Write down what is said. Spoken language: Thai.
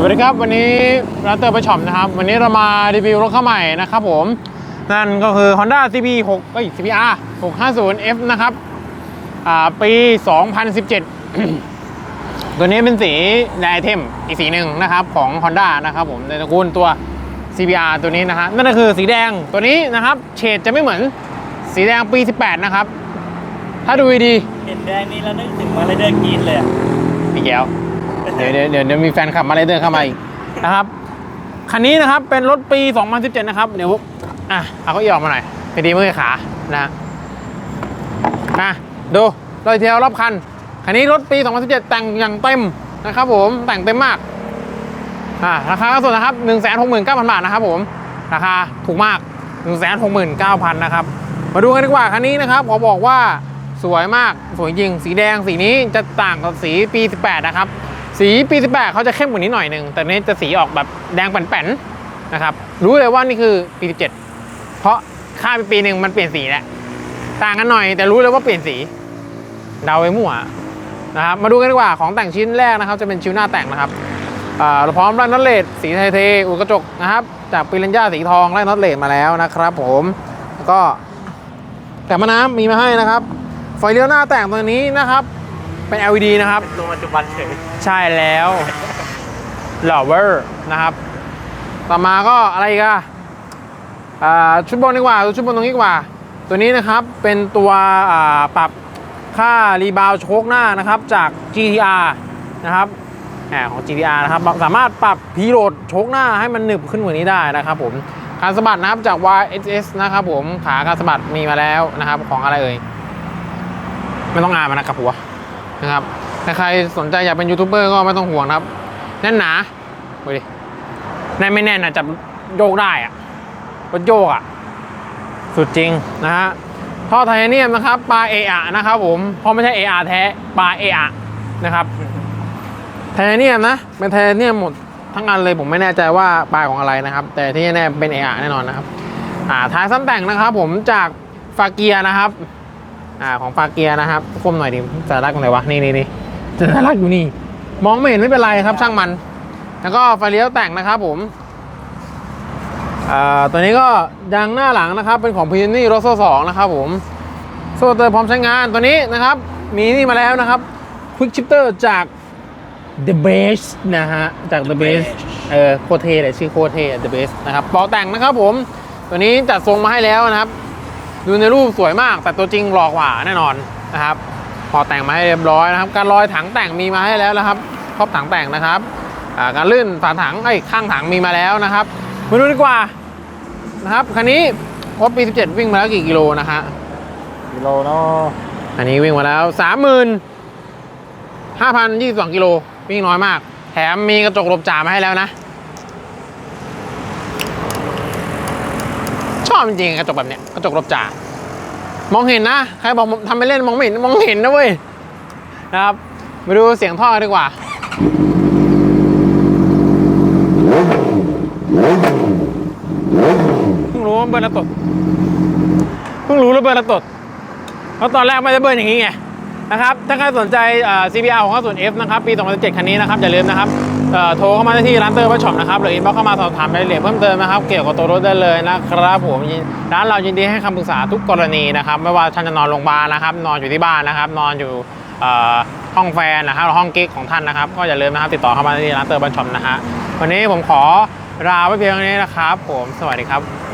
สวัสดีครับ วันนี้ร้านเตอร์ไปช็อปนะครับ วันนี้เรามารีวิวรถเข้าใหม่นะครับผม นั่นก็คือ Honda CB 6เอ้ย CBR 650F นะครับ อ่า ปี 2017 ตัวนี้เป็นสีแดงไอเทมอีกสีหนึ่งนะครับ ของ Honda นะครับผม ในตระกูลตัว CBR ตัวนี้นะฮะ นั่นก็คือสีแดงตัวนี้นะครับ เฉดจะไม่เหมือนสีแดงปี 18 นะครับ ถ้าดูดีเห็นแดงนี้แล้วนึกถึงมาเลยเดอร์กรีนเลยอะๆพี่แก้ว เดี๋ยวเดี๋ยวเดี๋ยวมีแฟนขับมาเลยเดินเข้ามาอีกนะครับ คันนี้นะครับเป็นรถปี 2017 นะครับ เดี๋ยวอะเอาเก็อีออกมาหน่อยพอดีเมื่อขานะฮะดูโดยเทียวรอบคัน คันนี้รถปี 2017 แต่งอย่างเต็มนะครับผมแต่งเต็มมากอ่าราคาสุดนะครับ 169,000 บาทนะครับผมราคาถูกมาก 169,000 นะครับ มาดูกันดีกว่าคันนี้นะครับขอบอกว่าสวยมากสวยจริง สีแดงสีนี้จะต่างกับสีปี 18 นะครับ สีปี18เขาจะเข้มกว่านี้หน่อยหนึ่งแต่นี้จะสีออกแบบแดงแป่นๆนะครับ รู้เลยว่านี่คือปี17เพราะค่าไปปีหนึ่งมันเปลี่ยนสีแหล้วต่างกันหน่อย แต่รู้เลยว่าเปลี่ยนสีเดาไว้มั่วนะครับมาดูกันดีกว่าของแต่งชิ้นแรกนะครับ จะเป็นชิ้นหน้าแต่งนะครับอ่าเราพร้อมไล่น็อตเลดสีไทเทอุกระจกนะครับ จากปิรันย่าสีทองไล่น็อตเลดมาแล้วนะครับ ผมแล้วก็แต่มาน้ำมีมาให้นะครับไฟเลี้ยวหน้าแต่งตัวนี้นะครับ เป็น LED นะครับเป็นตัวปัจจุบันเฉยใช่แล้วหล่อเวอร์นะครับ ต่อมาก็อะไรอีกันอ่าชุดบนดีกว่าดูชุดบนตรงนี้ดีกว่า ตัวนี้นะครับเป็นตัวอ่าปรับค่ารีบาวด์โชคหน้านะครับจาก GTR นะครับแหมของ GTR นะครับ สามารถปรับพีโรดโชคหน้าให้มันหนึบขึ้นกว่านี้ได้นะครับผมการสะบัดนะครับจาก YSS นะครับผมขาการสะบัดมีมาแล้วนะครับ ของอะไรเอ่ยไม่ต้องอ่านมันนะครับหัว นะครับถ้าใครสนใจอยากเป็นยูทูบเบอร์ก็ไม่ต้องห่วงครับ แน่นหนาดูดิแน่นไม่แน่นอะจับโยกได้อะรถโยกอะสุดจริงนะฮะท่อไทเทเนียมนะครับปลาเออะนะครับผมเพราะไม่ใช่เออาแท้ปลาเออะนะครับไทเทเนียมนะเป็นไทเทเนียมหมดทั้งอันเลยผมไม่แน่ใจว่าปลายของอะไรนะครับ แต่ที่แน่เป็นเออะแน่นอนนะครับอ่าท้ายซ้ำแต่งนะครับ ผมจากฟาเกียนะครับ อ่าของฟาเกียนะครับคมหน่อยดิสารักตรงไหนวะนี่นี่นี่สารักอยู่นี่ มองไม่เห็นไม่เป็นไรครับ ช่างมัน แล้วก็ไฟเลี้ยวแต่งนะครับผมอ่าตัวนี้ก็ยางหน้าหลังนะครับ เป็นของพีนี่โรโซสองนะครับผมโซ่เตอร์พร้อมใช้งานตัวนี้นะครับ มีนี่มาแล้วนะครับ Quick Shifter จาก The Base นะฮะ จาก The Base เออโคตรเทเลยชื่อโคตรเท The Base นะครับปอแต่งนะครับผม ตัวนี้จัดทรงมาให้แล้วนะครับ ดูในรูปสวยมาก แต่ตัวจริงหล่อกว่าแน่นอนนะครับ พอแต่งมาให้เรียบร้อยนะครับ การลอยถังแต่งมีมาให้แล้วนะครับครอบถังแต่งนะครับอ่าการลื่นฝาถังไอ้ยข้างถังมีมาแล้วนะครับมาดูดีกว่านะครับคันนี้รถปี 17 วิ่งมาแล้วกี่กิโลนะฮะกิโลเนาะอันนี้วิ่งมาแล้ว35,022กิโลวิ่งน้อยมาก แถมมีกระจกหลบจ่ามาให้แล้วนะ อบจริงๆกระจกแบบเนี้ยกระจกหลบจ่ามองเห็นนะใครบอกทำไปเล่นมองไม่เห็นมองเห็นนะเว้ยนะครับมาดูเสียงท่อดีกว่าเพิ่งรู้ว่าเบิร์นระตดเพิ่งรู้แล้วเบิร์นระตดเพราะตอนแรกไม่ได้เบิร์นอย่างนี้ไง นะครับ ถ้าใครสนใจอ่า CBR ของ50 F นะครับ ปี 2017 คันนี้นะครับ อย่าลืมนะครับโทรเข้ามาที่ร้านเตอร์วัชช็อปนะครับ หรืออินบ็อกเข้ามาสอบถามรายละเอียดเพิ่มเติมนะครับ เกี่ยวกับตัวรถได้เลยนะครับผม ร้านเรายินดีให้คำปรึกษาทุกกรณีนะครับ ไม่ว่าท่านจะนอนโรงพยาบาลนะครับ นอนอยู่ที่บ้านนะครับ นอนอยู่ห้องแฟนนะครับหรือห้องกิ๊กของท่านนะครับ ก็อย่าลืมนะครับติดต่อเข้ามาที่ร้านเตอร์วัชช็อปนะฮะ วันนี้ผมขอลาไว้เพียงเท่านี้นะครับ ผม สวัสดีครับ